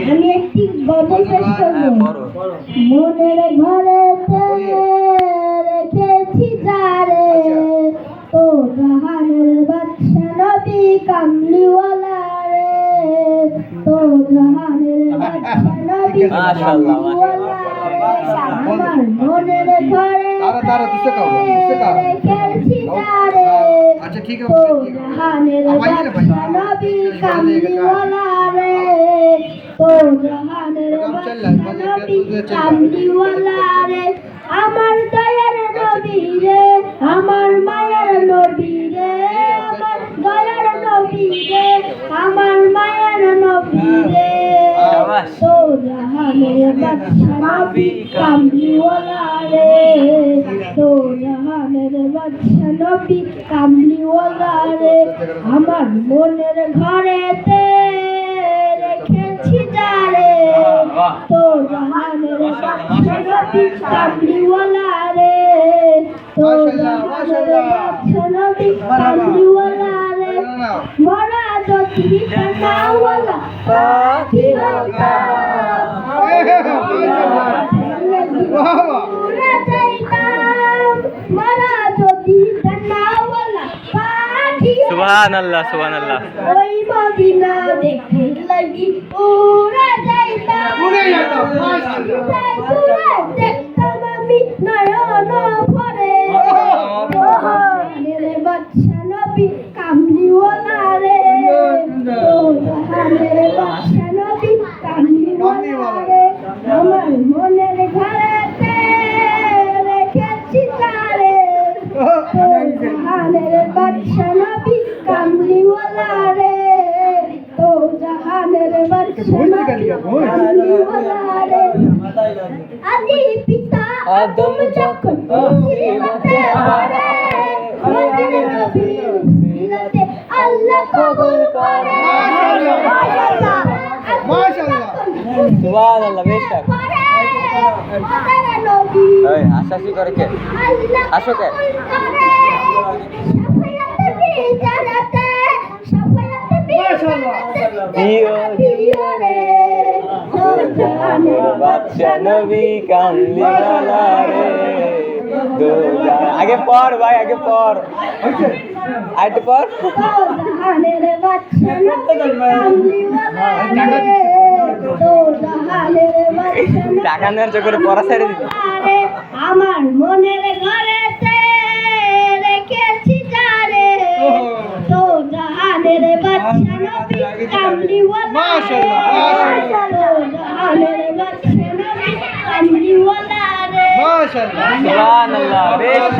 আমি একটি গল্প পেশ করব মনের ঘরেতে রেখেছি যারে তো জাহানের বাদশা নবী কামলিওয়ালা রে তো জাহানের বাদশা নবী আমার দয়ার নবী রে আমার মায়ের নবী রে আমার দয়ার নবী রে আমার মায়ের নবী রে তো কামলিওয়ালা রে কামলিওয়ালা রে আমার মনের ঘরেতে রেখেছি যারে কামলিওয়ালা রে বাদশা নবী কামলিওয়ালা রে মরা যদি পাখি সুবহানাল্লাহ সুবহানাল্লাহ। ওই মদিনা দেখতে লাগি উড়ে যাইতাম। উড়ে যেতাম, দেখতাম আমি নয়ন ভরে। জাহানের বাদশা নবী কামলিওয়ালা রে জাহানের বাদশা নবী কামলিওয়ালা রে আমার মনের ঘরেতে রেখেছি তারে। ও জাহানের বাদশা নবী কামলিওয়ালা রে ও জাহানের বাদশা নবী কামলিওয়ালা রে আদি পিতা আদম যখন মুসিবতে পড়ে মদিনা নবীর সিরাতে আল্লাহ কবুল করে। মাশাআল্লাহ মাশাআল্লাহ। সুবহানাল্লাহ বেশক মদিনা আশাসি করে কে? আসো কে? কবুল আগে পর ভাই আগে পর আরেকটু পর টাকা নেওয়ার চক্করে পড়া ছেড়ে দিবি। জাহানের বাদশা নবী কামলিওয়ালা মাশাআল্লাহ মাশাআল্লাহ। জাহানের বাদশা নবী কামলিওয়ালা রে। মাশাআল্লাহ সুবহানাল্লাহ বেশক